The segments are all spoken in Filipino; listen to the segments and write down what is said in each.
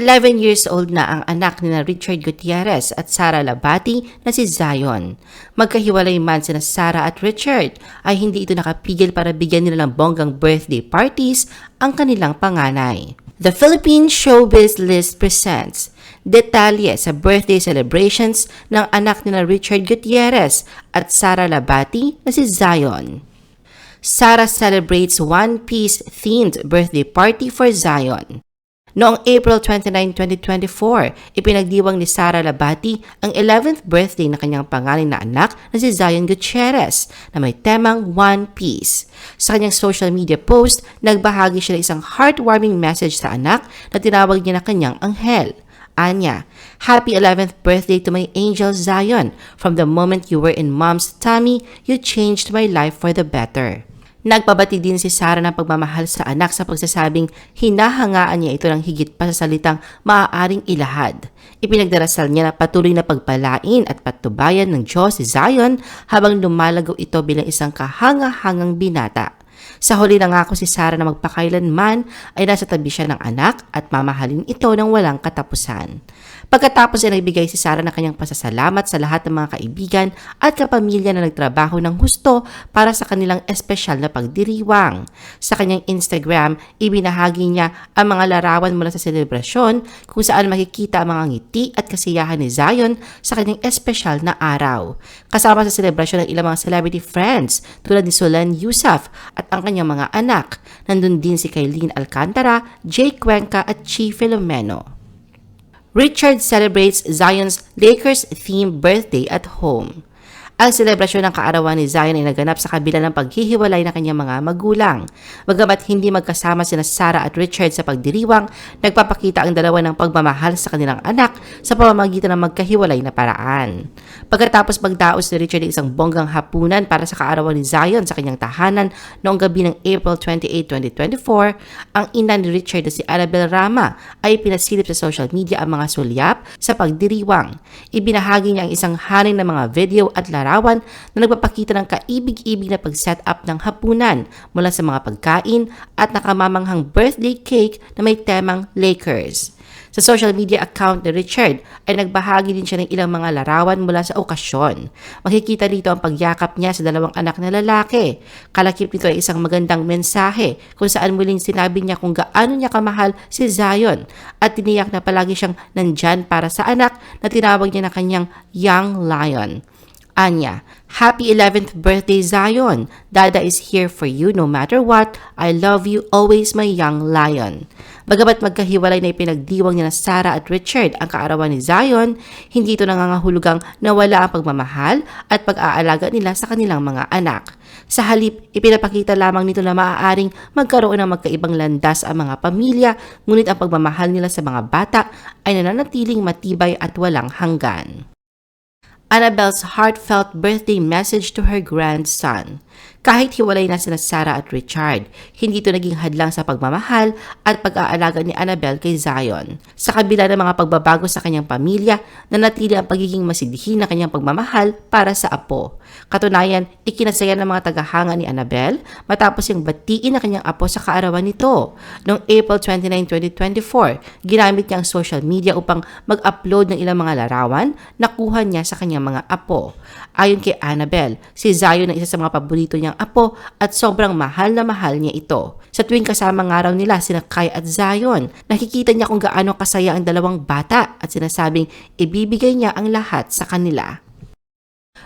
11 years old na ang anak ni Richard Gutierrez at Sara Labati na si Zion. Magkahiwalay man sina Sara at Richard ay hindi ito nakapigil para bigyan nila ng bonggang birthday parties ang kanilang panganay. The Philippine Showbiz List presents detalye sa birthday celebrations ng anak ni na Richard Gutierrez at Sara Labati na si Zion. Sara celebrates One Piece themed birthday party for Zion. Noong April 29, 2024, ipinagdiwang ni Sara Labati ang 11th birthday na kanyang pangalan na anak na si Zion Gutierrez na may temang One Piece. Sa kanyang social media post, nagbahagi siya ng isang heartwarming message sa anak na tinawag niya na kanyang anghel. Anya, Happy 11th birthday to my angel Zion. From the moment you were in mom's tummy, you changed my life for the better. Nagpabati din si Sarah ng pagmamahal sa anak sa pagsasabing hinahangaan niya ito ng higit pa sa salitang maaaring ilahad. Ipinagdarasal niya na patuloy na pagpalain at patubayan ng Diyos si Zion habang lumalagaw ito bilang isang kahanga-hangang binata. Sa huli nangako si Sarah na magpakailanman ay nasa tabi siya ng anak at mamahalin ito ng walang katapusan. Pagkatapos ay nagbigay si Sarah ng kanyang pasasalamat sa lahat ng mga kaibigan at kapamilya na nagtrabaho ng husto para sa kanilang espesyal na pagdiriwang. Sa kanyang Instagram, ibinahagi niya ang mga larawan mula sa selebrasyon kung saan makikita ang mga ngiti at kasiyahan ni Zion sa kanyang espesyal na araw. Kasama sa selebrasyon ng ilang mga celebrity friends tulad ni Solen Yusuf at ang kanyang mga anak. Nandun din si Kailin Alcantara, Jay Cuenca at Chi Filomeno. Richard celebrates Zion's Lakers-themed birthday at home. Ang selebrasyon ng kaarawan ni Zion ay naganap sa kabila ng paghihiwalay ng kanyang mga magulang. Bagamat hindi magkasama sina Sarah at Richard sa pagdiriwang, nagpapakita ang dalawa ng pagmamahal sa kanilang anak sa pamamagitan ng magkahiwalay na paraan. Pagkatapos magdaos ni Richard ng isang bonggang hapunan para sa kaarawan ni Zion sa kanyang tahanan noong gabi ng April 28, 2024, ang ina ni Richard na si Annabel Rama ay pinasilip sa social media ang mga sulyap sa pagdiriwang. Ibinahagi niya ang isang haning ng mga video at larawan na nagpapakita ng kaibig-ibig na pag-set up ng hapunan mula sa mga pagkain at nakamamanghang birthday cake na may temang Lakers. Sa social media account ni Richard ay nagbahagi din siya ng ilang mga larawan mula sa okasyon. Makikita dito ang pagyakap niya sa dalawang anak na lalaki. Kalakip nito ay isang magandang mensahe kung saan muling sinabi niya kung gaano niya kamahal si Zion at tiniyak na palagi siyang nandyan para sa anak na tinawag niya na kanyang Young Lion. Anya, Happy 11th birthday Zion. Dada is here for you no matter what. I love you always my young lion. Bagamat magkahiwalay na ipinagdiwang niya na Sarah at Richard ang kaarawan ni Zion, hindi ito nangangahulugang nawala ang pagmamahal at pag-aalaga nila sa kanilang mga anak. Sa halip, ipinapakita lamang nito na maaaring magkaroon ng magkaibang landas ang mga pamilya, ngunit ang pagmamahal nila sa mga bata ay nananatiling matibay at walang hanggan. Annabelle's heartfelt birthday message to her grandson. Kahit hiwalay na sina Sarah at Richard, hindi ito naging hadlang sa pagmamahal at pag-aalaga ni Annabelle kay Zion. Sa kabila ng mga pagbabago sa kanyang pamilya, nanatili ang pagiging masidhi ng kanyang pagmamahal para sa apo. Katunayan, ikinasaya ng mga tagahanga ni Annabelle matapos yung batiin ng kanyang apo sa kaarawan nito. Noong April 29, 2024, ginamit niya ang social media upang mag-upload ng ilang mga larawan na kuha niya sa kanyang mga apo. Ayon kay Annabelle, si Zion ang isa sa mga paborito niyang apo at sobrang mahal na mahal niya ito. Sa tuwing kasama nga raw nila sina Kai at Zion, nakikita niya kung gaano kasaya ang dalawang bata at sinasabing ibibigay niya ang lahat sa kanila.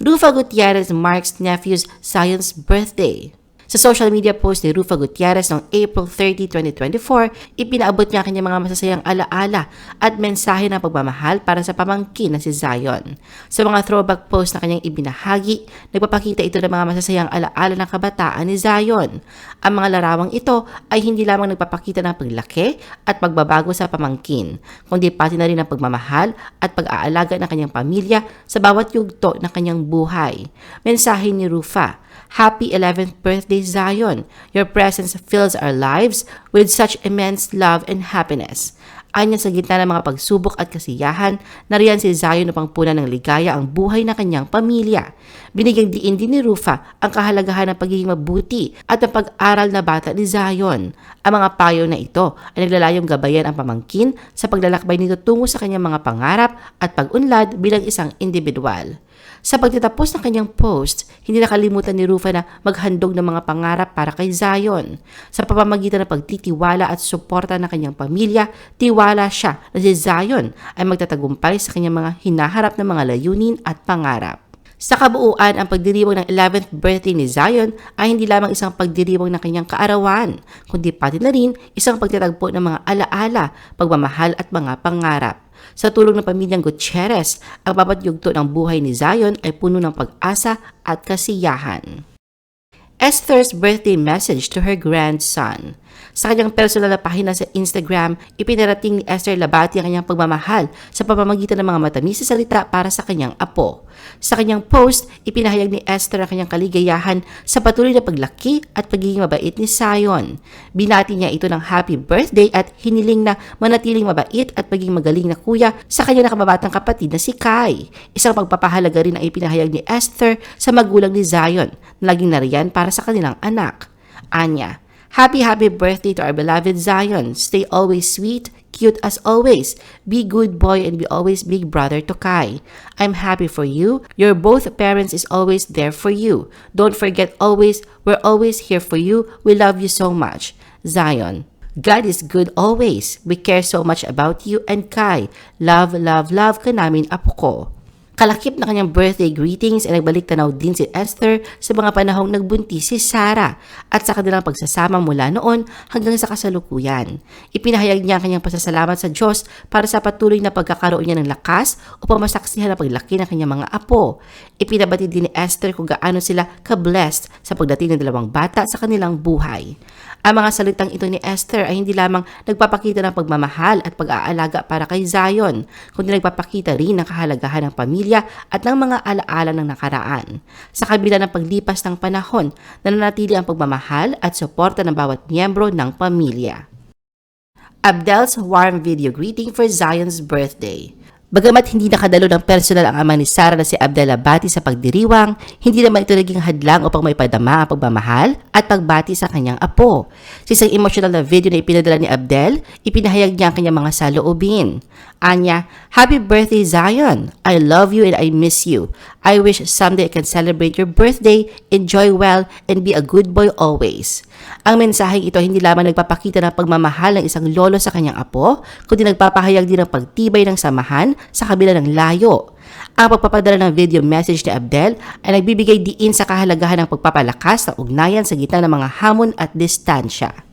Rufa Gutierrez marks nephew's Zion's birthday. Sa social media post ni Rufa Gutierrez noong April 30, 2024, ipinaabot niya kanyang mga masasayang alaala at mensahe ng pagmamahal para sa pamangkin na si Zion. Sa mga throwback post na kanyang ibinahagi, nagpapakita ito ng mga masasayang alaala ng kabataan ni Zion. Ang mga larawang ito ay hindi lamang nagpapakita ng paglaki at pagbabago sa pamangkin, kundi pati na rin ang pagmamahal at pag-aalaga ng kanyang pamilya sa bawat yugto ng kanyang buhay. Mensahe ni Rufa, Happy 11th birthday, Zion. Your presence fills our lives with such immense love and happiness. Anya sa gitna ng mga pagsubok at kasiyahan, nariyan si Zion upang punan ng ligaya ang buhay ng kanyang pamilya. Binigyang diin din ni Rufa ang kahalagahan ng pagiging mabuti at ang pag-aral na bata ni Zion. Ang mga payo na ito ay naglalayong gabayan ang pamangkin sa paglalakbay nito tungo sa kanyang mga pangarap at pag-unlad bilang isang individual. Sa pagtatapos ng kanyang post, hindi nakalimutan ni Rufa na maghandog ng mga pangarap para kay Zion. Sa pamamagitan ng pagtitiwala at suporta ng kanyang pamilya, tiwala siya na si Zion ay magtatagumpay sa kanyang mga hinaharap na mga layunin at pangarap. Sa kabuuan, ang pagdiriwang ng 11th birthday ni Zion ay hindi lamang isang pagdiriwang ng kanyang kaarawan, kundi pati na rin isang pagtatagpo ng mga alaala, pagmamahal at mga pangarap. Sa tulong ng pamilyang Gutierrez, ang papatyugto ng buhay ni Zion ay puno ng pag-asa at kasiyahan. Esther's birthday message to her grandson. Sa kanyang personal na pahina sa Instagram, ipinarating ni Esther Labati ang kanyang pagmamahal sa pamamagitan ng mga matamis na salita para sa kanyang apo. Sa kanyang post, ipinahayag ni Esther ang kanyang kaligayahan sa patuloy na paglaki at pagiging mabait ni Zion. Binati niya ito ng happy birthday at hiniling na manatiling mabait at pagiging magaling na kuya sa kanyang nakababatang kapatid na si Kai. Isang pagpapahalaga rin ang ipinahayag ni Esther sa magulang ni Zion na laging nariyan para sa kanilang anak. Anya, Happy, happy birthday to our beloved Zion. Stay always sweet, cute as always. Be good boy and be always big brother to Kai. I'm happy for you. Your both parents is always there for you. Don't forget always, we're always here for you. We love you so much. Zion. God is good always. We care so much about you and Kai. Love, love, love ka namin apo ko. Kalakip na kanyang birthday greetings ay nagbalik tanaw din si Esther sa mga panahong nagbuntis si Sarah at sa kanilang pagsasama mula noon hanggang sa kasalukuyan. Ipinahayag niya ang kanyang pasasalamat sa Diyos para sa patuloy na pagkakaroon niya ng lakas upang masaksihan ang paglaki ng kanyang mga apo. Ipinabati din ni Esther kung gaano sila ka-blessed sa pagdating ng dalawang bata sa kanilang buhay. Ang mga salitang ito ni Esther ay hindi lamang nagpapakita ng pagmamahal at pag-aalaga para kay Zion, kundi nagpapakita rin ng kahalagahan ng pamilya at ng mga alaala ng nakaraan. Sa kabila ng paglipas ng panahon, nananatili ang pagmamahal at suporta ng bawat miyembro ng pamilya. Abdel's warm video greeting for Zion's birthday. Bagamat hindi nakadalo ng personal ang ama ni Sarah na si Abdel Abati sa pagdiriwang, hindi naman ito naging hadlang upang may padama ang pagmamahal at pagbati sa kanyang apo. Sa isang emotional na video na ipinadala ni Abdel, ipinahayag niya ang kanyang mga saloobin. Anya, Happy birthday Zion! I love you and I miss you. I wish someday I can celebrate your birthday, enjoy well, and be a good boy always. Ang mensaheng ito hindi lamang nagpapakita ng pagmamahal ng isang lolo sa kanyang apo, kundi nagpapahayag din ng pagtibay ng samahan sa kabila ng layo. Ang pagpapadala ng video message ni Abdel ay nagbibigay diin sa kahalagahan ng pagpapalakas ng ugnayan sa gitna ng mga hamon at distansya.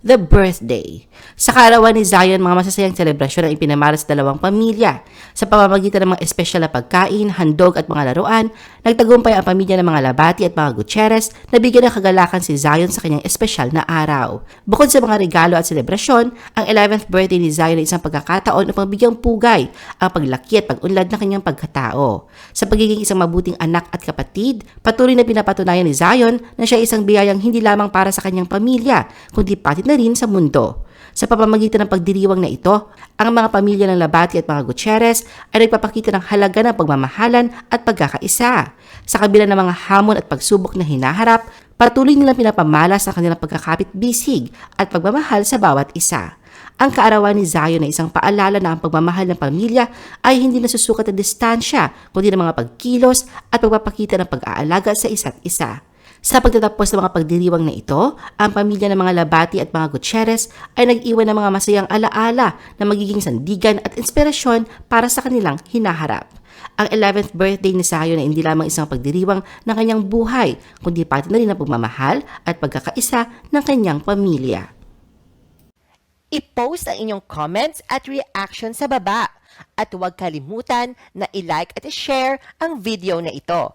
The birthday. Sa kaarawan ni Zion, mga masasayang selebrasyon ang ipinamara sa dalawang pamilya. Sa pamamagitan ng mga espesyal na pagkain, handog at mga laruan, nagtagumpay ang pamilya ng mga Labati at mga Gutierrez na bigyan ng kagalakan si Zion sa kanyang espesyal na araw. Bukod sa mga regalo at selebrasyon, ang 11th birthday ni Zion ay isang pagkakataon upang bigyang pugay ang paglaki at pag-unlad ng kanyang pagkatao. Sa pagiging isang mabuting anak at kapatid, patuloy na pinapatunayan ni Zion na siya ay isang biyayang hindi lamang para sa kanyang pamilya, kundi pati na rin sa mundo. Sa pamamagitan ng pagdiriwang na ito, ang mga pamilya ng Labati at mga Gutierrez ay nagpapakita ng halaga ng pagmamahalan at pagkakaisa. Sa kabila ng mga hamon at pagsubok na hinaharap, patuloy nilang pinapamalas ang kanilang pagkakapit-bisig at pagmamahal sa bawat isa. Ang kaarawan ni Zion na isang paalala na ang pagmamahal ng pamilya ay hindi nasusukat ng distansya, kundi ng mga pagkilos at pagpapakita ng pag-aalaga sa isa't isa. Sa pagtatapos ng mga pagdiriwang na ito, ang pamilya ng mga Labati at mga Gutierrez ay nag-iwan ng mga masayang alaala na magiging sandigan at inspirasyon para sa kanilang hinaharap. Ang 11th birthday ni Sayo na hindi lamang isang pagdiriwang ng kanyang buhay, kundi pati na rin ang pagmamahal at pagkakaisa ng kanyang pamilya. I-post ang inyong comments at reaction sa baba. At huwag kalimutan na i-like at i-share ang video na ito.